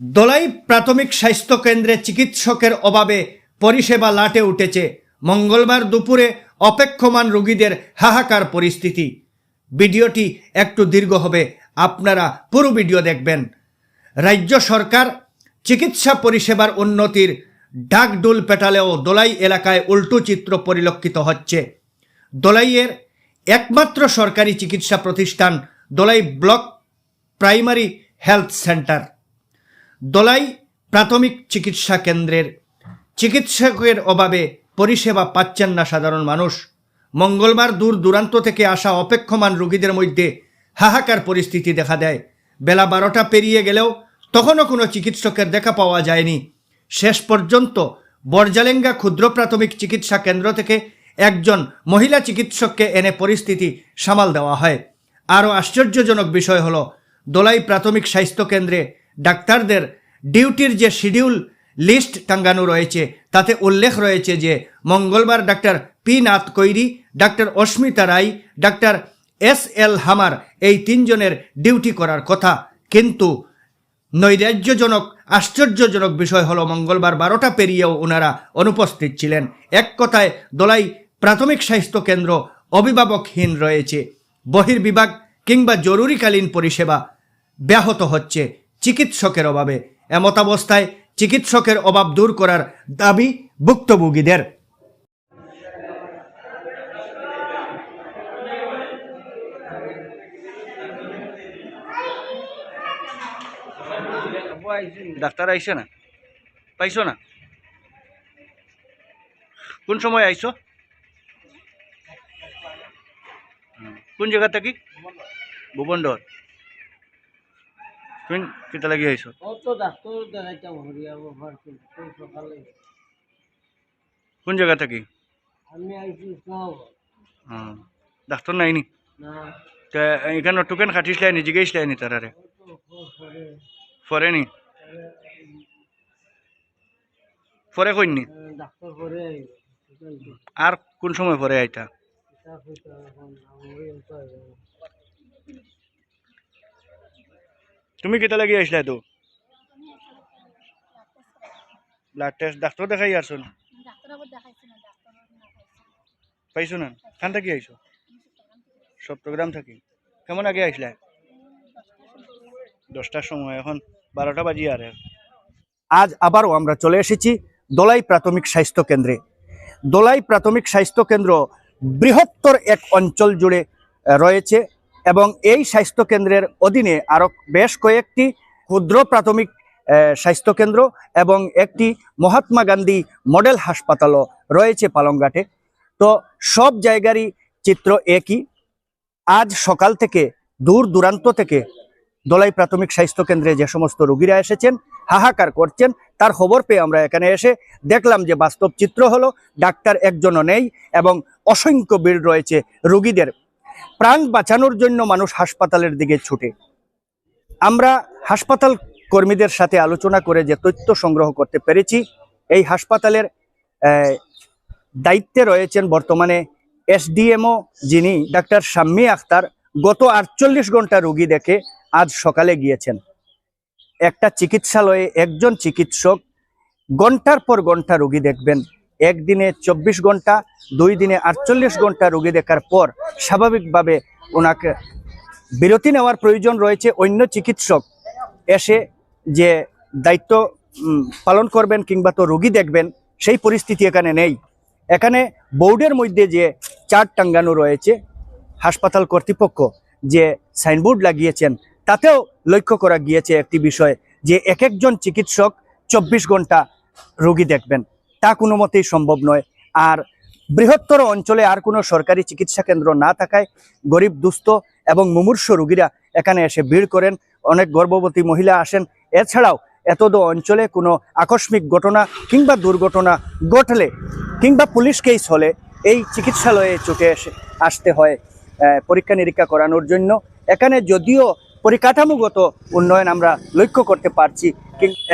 দোলাই প্রাথমিক স্বাস্থ্য কেন্দ্রে চিকিৎসকের অভাবে পরিষেবা লাটে উঠেছে। মঙ্গলবার দুপুরে অপেক্ষমান রোগীদের হাহাকার পরিস্থিতি। ভিডিওটি একটু দীর্ঘ হবে, আপনারা পুরো ভিডিও দেখবেন। রাজ্য সরকার চিকিৎসা পরিষেবার উন্নতির ডাকডুল পেটালেও দোলাই এলাকায় উল্টো চিত্র পরিলক্ষিত হচ্ছে। দোলাইয়ের একমাত্র সরকারি চিকিৎসা প্রতিষ্ঠান Dolai block primary health centre. দোলাই প্রাথমিক চিকিৎসা কেন্দ্রের। চিকিৎসকের অভাবে পরিষেবা পাচ্ছেন না সাধারণ মানুষ। মঙ্গলবার দূর দূরান্ত থেকে আসা অপেক্ষমান রোগীদের মধ্যে হাহাকার পরিস্থিতি দেখা দেয়। বেলা বারোটা পেরিয়ে গেলেও তখনও কোনো চিকিৎসকের দেখা পাওয়া যায়নি। শেষ পর্যন্ত বরজালেঙ্গা ক্ষুদ্র প্রাথমিক চিকিৎসা কেন্দ্র থেকে একজন মহিলা চিকিৎসককে এনে পরিস্থিতি সামাল দেওয়া হয়। আরও আশ্চর্যজনক বিষয় হলো, দোলাই প্রাথমিক স্বাস্থ্য কেন্দ্রে ডাক্তারদের ডিউটির যে শিডিউল লিস্ট টাঙ্গানো রয়েছে, তাতে উল্লেখ রয়েছে যে মঙ্গলবার doctor P Nath Koiri, doctor Asmita Roy, doctor S L Hamar এই তিনজনের ডিউটি করার কথা। কিন্তু নৈরাজ্যজনক, আশ্চর্যজনক বিষয় হলো মঙ্গলবার বারোটা পেরিয়েও ওনারা অনুপস্থিত ছিলেন। এক কথায়, দোলাই প্রাথমিক স্বাস্থ্য কেন্দ্র অভিভাবকহীন রয়েছে। বহির্বিভাগ কিংবা জরুরিকালীন পরিষেবা ব্যাহত হচ্ছে। চিকিৎসকের অভাবে এমতাবস্থায় চিকিৎসকের অভাব দূর করার দাবি ভুক্তভোগীদের। ডাক্তার আইসে না? পাইছো না? কোন সময় আইছো। কোন জায়গা থেকে? ভুবনডর কোন কেটা লাগি আইছো? ডাক্তার দেখাইতাম সকালে কোন জায়গা থেকে আমি আইছি ইসলামাবাদ। হুম। ডাক্তার নাইনি না? তা এখানে টোকেন খাটিসলাই নি জিগাইসলাই নি তারারে ও ফরে নি? ফরে কইনি ডাক্তার পরে আর কোন সময় পরে আইতা? তুমি কেটা লাগি আইসলাই তো ব্লাড টেস্ট ডাক্তার দেখাই আসছো না ডাক্তার না? ডাক্তার না পাইছি না খান থাকি। আইসো চট্টগ্রাম থাকি কেমন আগে আইসলাই দশটার সময়, এখন বারোটা বাজি আর আজ আবারও আমরা চলে এসেছি দোলাই প্রাথমিক স্বাস্থ্য কেন্দ্রে। দোলাই প্রাথমিক স্বাস্থ্য কেন্দ্র বৃহত্তর এক অঞ্চল জুড়ে রয়েছে। এবং এই স্বাস্থ্য কেন্দ্রের অধীনে আরও বেশ কয়েকটি ক্ষুদ্র প্রাথমিক আহ, স্বাস্থ্য কেন্দ্র এবং একটি মহাত্মা গান্ধী মডেল হাসপাতালও রয়েছে পালংঘাটে। তো সব জায়গারই চিত্র একই। আজ সকাল থেকে দূর দূরান্ত থেকে দোলাই প্রাথমিক স্বাস্থ্য কেন্দ্রে যে সমস্ত রোগীরা এসেছেন হাহাকার করছেন তার খবর পেয়ে আমরা এখানে এসে দেখলাম যে বাস্তব চিত্র হলো ডাক্তার একজনও নেই এবং অসংখ্য ভিড় রয়েছে রোগীদের। প্রাণ বাঁচানোর জন্য মানুষ হাসপাতালের দিকে ছুটে। আমরা হাসপাতাল কর্মীদের সাথে আলোচনা করে যে তথ্য সংগ্রহ করতে পেরেছি, এই হাসপাতালের দায়িত্বে রয়েছেন বর্তমানে এসডিএমও যিনি ডাক্তার শাম্মী আখতার। গত আটচল্লিশ ঘণ্টা রোগী দেখে আজ সকালে গিয়েছেন। একটা চিকিৎসালয়ে একজন চিকিৎসক ঘণ্টার পর ঘণ্টা রোগী দেখবেন। একদিনে চব্বিশ ঘণ্টা, দুই দিনে আটচল্লিশ ঘণ্টা রোগী দেখার পর স্বাভাবিকভাবে ওনাকে বিরতি নেওয়ার প্রয়োজন রয়েছে অন্য চিকিৎসক এসে যে দায়িত্ব পালন করবেন কিংবা তো রোগী দেখবেন, সেই পরিস্থিতি এখানে নেই। এখানে বোর্ডের মধ্যে যে চার্ট টাঙ্গানো রয়েছে, হাসপাতাল কর্তৃপক্ষ যে সাইনবোর্ড লাগিয়েছেন, তাতেও লক্ষ্য করা গিয়েছে একটি বিষয় যে এক একজন চিকিৎসক চব্বিশ ঘণ্টা রোগী দেখবেন। তা কোনো মতেই সম্ভব নয়। আর বৃহত্তর অঞ্চলে আর কোনো সরকারি চিকিৎসা কেন্দ্র না থাকায় গরিব, দুস্থ এবং মুমূর্ষ রোগীরা এখানে এসে ভিড় করেন। অনেক গর্ভবতী মহিলা আসেন। এছাড়াও এতদ অঞ্চলে কোনো আকস্মিক ঘটনা কিংবা দুর্ঘটনা ঘটলে কিংবা পুলিশ কেস হলে এই চিকিৎসালয়ে ছুটে এসে আসতে হয় পরীক্ষা নিরীক্ষা করানোর জন্য। এখানে যদিও পরিকাঠামোগত উন্নয়ন আমরা লক্ষ্য করতে পারছি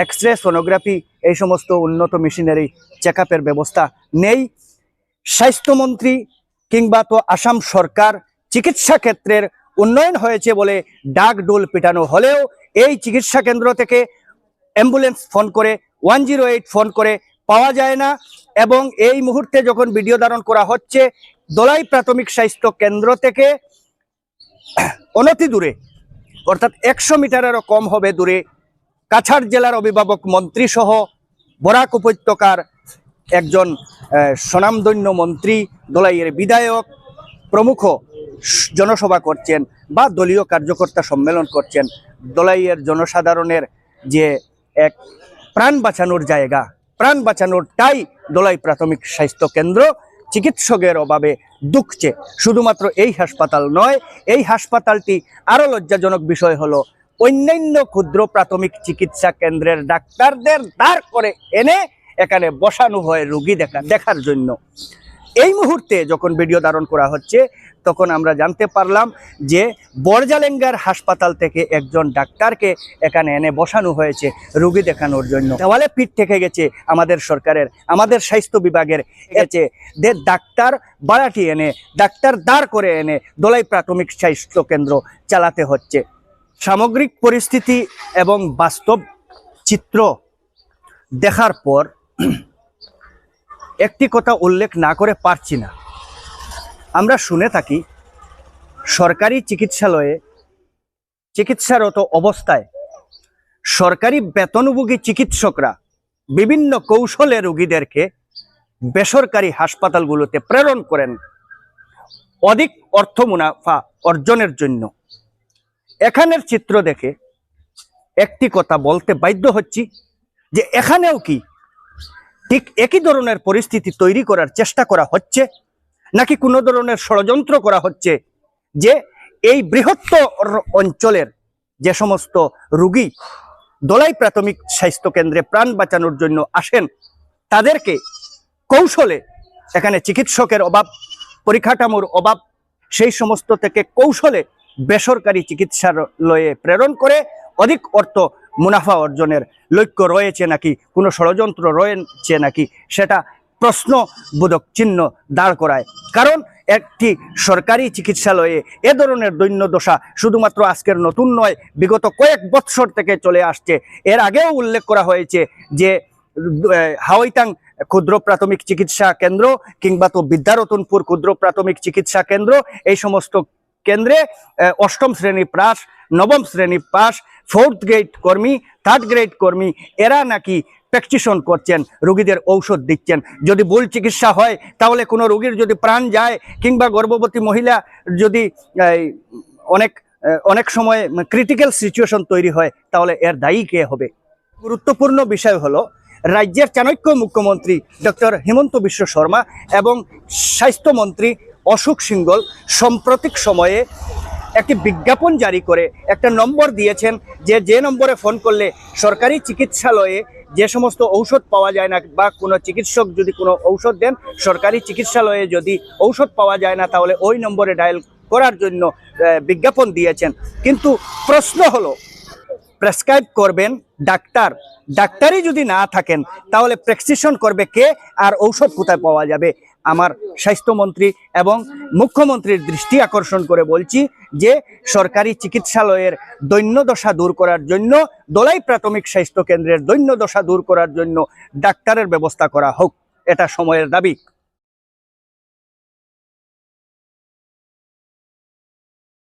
এক্স রে সোনোগ্রাফি এই সমস্ত উন্নত মেশিনারি চেক ব্যবস্থা নেই। স্বাস্থ্যমন্ত্রী কিংবা তো আসাম সরকার চিকিৎসা ক্ষেত্রের উন্নয়ন হয়েছে বলে ডাক ডোল পিটানো হলেও এই চিকিৎসা কেন্দ্র থেকে অ্যাম্বুলেন্স ফোন করে, ওয়ান ফোন করে পাওয়া যায় না এবং এই মুহূর্তে যখন ভিডিও ধারণ করা হচ্ছে, দোলাই প্রাথমিক স্বাস্থ্য কেন্দ্র থেকে অনতি দূরে, অর্থাৎ একশো মিটারেরও কম হবে দূরে কাছাড় জেলার অভিভাবক মন্ত্রী সহ বরাক উপত্যকার একজন স্বনামধন্য মন্ত্রী, দোলাইয়ের বিধায়ক, প্রমুখ জনসভা করছেন বা দলীয় কার্যকর্তা সম্মেলন করছেন। দোলাইয়ের জনসাধারণের যে এক প্রাণ বাঁচানোর জায়গা, প্রাণ বাঁচানোরটাই দোলাই প্রাথমিক স্বাস্থ্য কেন্দ্র, চিকিৎসকের অভাবে দুঃখছে। শুধুমাত্র এই হাসপাতাল নয়, এই হাসপাতালটি আরও লজ্জাজনক বিষয় হলো, অন্যান্য ক্ষুদ্র প্রাথমিক চিকিৎসা কেন্দ্রের ডাক্তারদের দাঁড় করে এনে এখানে বসানো হয় রুগী দেখা দেখার জন্য। এই মুহূর্তে যখন ভিডিও ধারণ করা হচ্ছে তখন আমরা জানতে পারলাম যে বরজালেঙ্গার হাসপাতাল থেকে একজন ডাক্তারকে এখানে এনে বসানো হয়েছে রুগী দেখানোর জন্য। দেওয়ালে পিঠ থেকে গেছে আমাদের সরকারের আমাদের স্বাস্থ্য বিভাগের। গেছে যে ডাক্তার বাড়াটি এনে ডাক্তার দাঁড় করে এনে দোলাই প্রাথমিক স্বাস্থ্য কেন্দ্র চালাতে হচ্ছে। সামগ্রিক পরিস্থিতি এবং বাস্তব চিত্র দেখার পর একটি কথা উল্লেখ না করে পারছি না। আমরা শুনে থাকি, সরকারি চিকিৎসালয়ে চিকিৎসারত অবস্থায় সরকারি বেতনভোগী চিকিৎসকরা বিভিন্ন কৌশলে রোগীদেরকে বেসরকারি হাসপাতালগুলোতে প্রেরণ করেন। অধিক অর্থ মুনাফা অর্জনের জন্য। এখানের চিত্র দেখে একটি কথা বলতে বাধ্য হচ্ছি যে এখানেও কি ঠিক একই ধরনের পরিস্থিতি তৈরি করার চেষ্টা করা হচ্ছে, নাকি কোনো ধরনের ষড়যন্ত্র করা হচ্ছে যে এই বৃহত্তর অঞ্চলের যে সমস্ত রুগী দোলাই প্রাথমিক স্বাস্থ্য কেন্দ্রে প্রাণ বাঁচানোর জন্য আসেন, তাদেরকে কৌশলে এখানে চিকিৎসকের অভাব, পরিকাঠামোর অভাব, সেই সমস্ত থেকে কৌশলে বেসরকারি চিকিৎসালয়ে প্রেরণ করে অধিক অর্থ মুনাফা অর্জনের লক্ষ্য রয়েছে নাকি? কোনো ষড়যন্ত্র রয়েছে নাকি? সেটা প্রশ্নবোধক চিহ্ন দাঁড় করায়। কারণ একটি সরকারি চিকিৎসালয়ে এ ধরনের দৈন্য দশা শুধুমাত্র আজকের নতুন নয়, বিগত কয়েক বৎসর থেকে চলে আসছে। এর আগেও উল্লেখ করা হয়েছে যে হাওয়াইতাং ক্ষুদ্র প্রাথমিক চিকিৎসা কেন্দ্র কিংবা তো বিদ্যারতনপুর ক্ষুদ্র প্রাথমিক চিকিৎসা কেন্দ্র, এই সমস্ত কেন্দ্রে অষ্টম শ্রেণি পাস, নবম শ্রেণি পাস ফোর্থ গ্রেড কর্মী থার্ড গ্রেড কর্মী, এরা নাকি প্র্যাকটিশন করছেন, রোগীদের ঔষধ দিচ্ছেন। যদি ভুল চিকিৎসা হয়, তাহলে কোনো রোগীর যদি প্রাণ যায়, কিংবা গর্ভবতী মহিলা যদি অনেক অনেক সময় ক্রিটিক্যাল সিচুয়েশন তৈরি হয়, তাহলে এর দায়ী কে হবে? গুরুত্বপূর্ণ বিষয় হলো, রাজ্যের চাণক্য মুখ্যমন্ত্রী ডক্টর হিমন্ত বিশ্ব শর্মা এবং স্বাস্থ্যমন্ত্রী অশোক সিঙ্গল সাম্প্রতিক সময়ে একটি বিজ্ঞাপন জারি করে একটা নম্বর দিয়েছেন যে যে নম্বরে ফোন করলে সরকারি চিকিৎসালয়ে যে সমস্ত ঔষধ পাওয়া যায় না বা কোনো চিকিৎসক যদি কোনো ঔষধ দেন, সরকারি চিকিৎসালয়ে যদি ঔষধ পাওয়া যায় না, তাহলে ওই নম্বরে ডায়াল করার জন্য বিজ্ঞাপন দিয়েছেন। কিন্তু প্রশ্ন হলো, প্রেসক্রাইব করবেন ডাক্তার, ডাক্তারই যদি না থাকেন, তাহলে প্রেসক্রিপশন করবে কে আর ঔষধ কোথায় পাওয়া যাবে? আমার স্বাস্থ্যমন্ত্রী এবং মুখ্যমন্ত্রীর দৃষ্টি আকর্ষণ করে বলছি যে সরকারি চিকিৎসালয়ের দৈন্যদশা দূর করার জন্য, দোলাই প্রাথমিক স্বাস্থ্য কেন্দ্রের দৈন্যদশা দূর করার জন্য ডাক্তারের ব্যবস্থা করা হোক, এটা সময়ের দাবি।